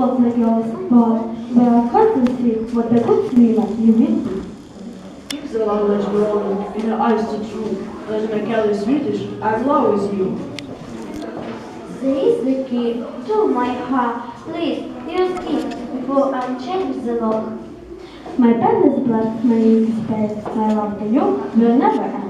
also yours, but we are constantly what the good swimmer you will be. Keep the language growing in your eyes to truth, that me call you Swedish, as low as you. This is the key to my heart. Please use it before I change the lock. My pen is black, my ink is pale, my love to you will never end.